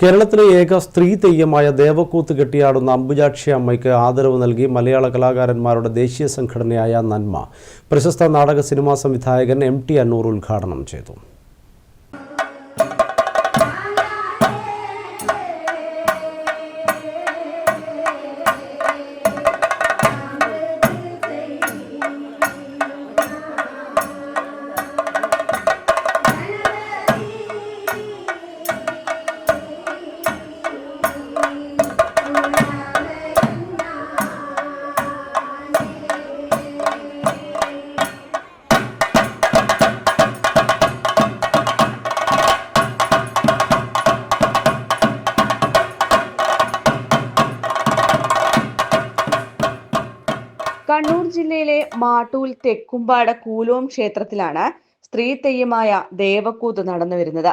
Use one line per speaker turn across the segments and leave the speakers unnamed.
കേരളത്തിലെ ഏക സ്ത്രീ തെയ്യമായ ദേവക്കൂത്ത് കെട്ടിയാടുന്ന അമ്പുജാക്ഷി അമ്മയ്ക്ക് ആദരവ് നൽകി മലയാള കലാകാരന്മാരുടെ ദേശീയ സംഘടനയായ നന്മ. പ്രശസ്ത നാടക സിനിമാ സംവിധായകൻ എം ടി അന്നൂർ ഉദ്ഘാടനം ചെയ്തു.
കണ്ണൂർ ജില്ലയിലെ മാട്ടൂൽ തെക്കുംപാട കൂലോം ക്ഷേത്രത്തിലാണ് സ്ത്രീ തെയ്യമായ ദേവക്കൂത്ത് നടന്നു വരുന്നത്.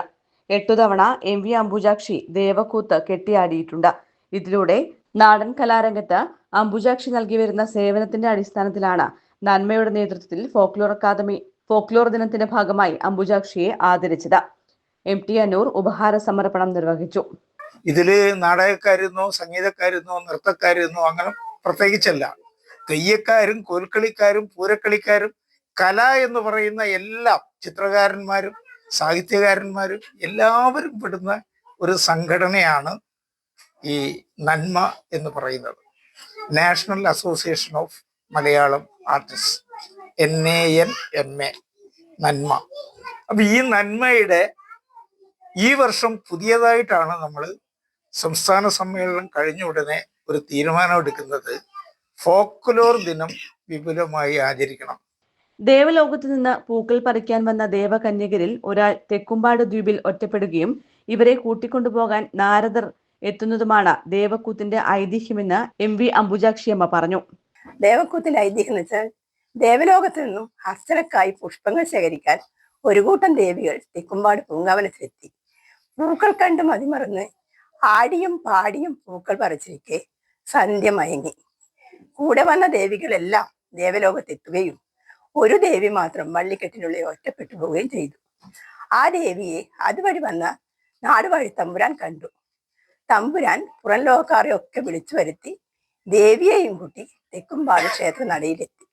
എട്ടു തവണ എം വി അംബുജാക്ഷി ദേവക്കൂത്ത് കെട്ടിയാടിയിട്ടുണ്ട്. ഇതിലൂടെ നാടൻ കലാരംഗത്ത് അംബുജാക്ഷി നൽകി വരുന്ന സേവനത്തിന്റെ അടിസ്ഥാനത്തിലാണ് നന്മയുടെ നേതൃത്വത്തിൽ ഫോക്ലോർ അക്കാദമി ഫോക്ലോർ ദിനത്തിന്റെ ഭാഗമായി അംബുജാക്ഷിയെ ആദരിച്ചത്. എം ടി അന്നൂർ ഉപഹാര സമർപ്പണം നിർവഹിച്ചു.
ഇതിൽ നാടകക്കാരുന്നോ സംഗീതക്കാരുന്നോ നൃത്തക്കാരുന്നോ അങ്ങനെ പ്രത്യേകിച്ചല്ല. തെയ്യക്കാരും കോൽക്കളിക്കാരും പൂരക്കളിക്കാരും കല എന്ന് പറയുന്ന എല്ലാ ചിത്രകാരന്മാരും സാഹിത്യകാരന്മാരും എല്ലാവരും പെടുന്ന ഒരു സംഘടനയാണ് ഈ നന്മ എന്ന് പറയുന്നത്. National association of Malayalam artist N A N M A Nanma. അപ്പൊ ഈ നന്മയുടെ ഈ വർഷം പുതിയതായിട്ടാണ് നമ്മൾ സംസ്ഥാന സമ്മേളനം കഴിഞ്ഞ ഉടനെ ഒരു തീരുമാനം എടുക്കുന്നത്. ഫോക്ലോർ ദിനം വിപുലമായി ആചരിക്കണം.
ദേവലോകത്ത് നിന്ന് പൂക്കൾ പറിക്കാൻ വന്ന ദേവകന്യകരിൽ ഒരാൾ തെക്കുംപാട് ദ്വീപിൽ ഒറ്റപ്പെടുകയും ഇവരെ കൂട്ടിക്കൊണ്ടുപോകാൻ നാരദർ എത്തുന്നതുമാണ് ദേവക്കൂത്തിന്റെ ഐതിഹ്യമെന്ന് എം വി അംബുജാക്ഷിയമ്മ പറഞ്ഞു.
ദേവക്കൂത്തിന്റെ ഐതിഹ്യം എന്ന് വെച്ചാൽ ദേവലോകത്ത് നിന്നും അർച്ചനക്കായി പുഷ്പങ്ങൾ ശേഖരിക്കാൻ ഒരു കൂട്ടം ദേവികൾ തെക്കുംപാട് പൂങ്കാവനത്തിലെത്തി. പൂക്കൾ കണ്ട് മതിമറന്ന് ആടിയും പാടിയും പൂക്കൾ പറിച്ചിരിക്കെ സന്ധ്യ മയങ്ങി. കൂടെ വന്ന ദേവികളെല്ലാം ദേവലോകത്തെത്തുകയും ഒരു ദേവി മാത്രം വള്ളിക്കെട്ടിനുള്ളിൽ ഒറ്റപ്പെട്ടു പോവുകയും ചെയ്തു. ആ ദേവിയെ അതുവഴി വന്ന നാടുവഴി തമ്പുരാൻ കണ്ടു. തമ്പുരാൻ പുറം ലോകക്കാരെ ഒക്കെ വിളിച്ചു വരുത്തി ദേവിയെയും കൂട്ടി തെക്കുംപാട് ക്ഷേത്ര നടയിലെത്തി.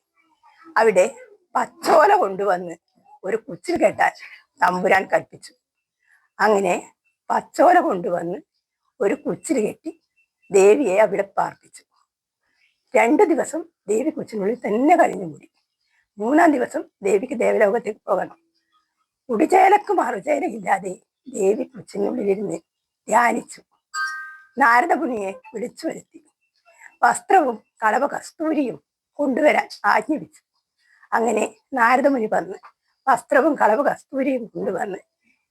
അവിടെ പച്ചോല കൊണ്ടുവന്ന് ഒരു കുച്ചിൽ കെട്ടാൻ തമ്പുരാൻ കൽപ്പിച്ചു. അങ്ങനെ പച്ചോല കൊണ്ടുവന്ന് ഒരു കുച്ചിൽ കെട്ടി ദേവിയെ അവിടെ പാർപ്പിച്ചു. രണ്ടു ദിവസം ദേവി കൊച്ചിനുള്ളിൽ തന്നെ കഴിഞ്ഞുകൂടി മൂന്നാം ദിവസം ദേവിക്ക് ദേവലോകത്തേക്ക് പോകണം. കുടിചേലക്ക് മറുചേലയില്ലാതെ ദേവി കൊച്ചിനുള്ളിലിരുന്ന് ധ്യാനിച്ചു. നാരദമുനിയെ വിളിച്ചു വരുത്തി. വസ്ത്രവും കളവ കസ്തൂരിയും കൊണ്ടുവരാൻ ആജ്ഞാപിച്ചു. അങ്ങനെ നാരദമുനി വന്ന് വസ്ത്രവും കളവ് കസ്തൂരിയും കൊണ്ടുവന്ന്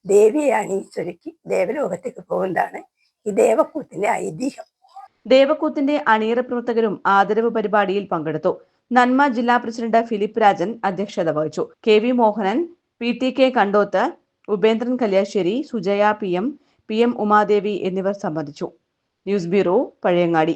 ദേവിയെ അണിയിച്ചൊരുക്കി ദേവലോകത്തേക്ക് പോകുന്നതാണ് ഈ ദേവക്കൂത്തിന്റെ ഐതിഹ്യം.
ദേവക്കൂത്തിന്റെ അണിയറ പ്രവർത്തകരും ആദരവ് പരിപാടിയിൽ പങ്കെടുത്തു. നന്മ ജില്ലാ പ്രസിഡന്റ് ഫിലിപ്പ് രാജൻ അധ്യക്ഷത വഹിച്ചു. K V Mohanan P T K Kandoth Upendran Kalliasseri Sujaya P M P M Umadevi എന്നിവർ സംബന്ധിച്ചു. News bureau Pazhayangadi.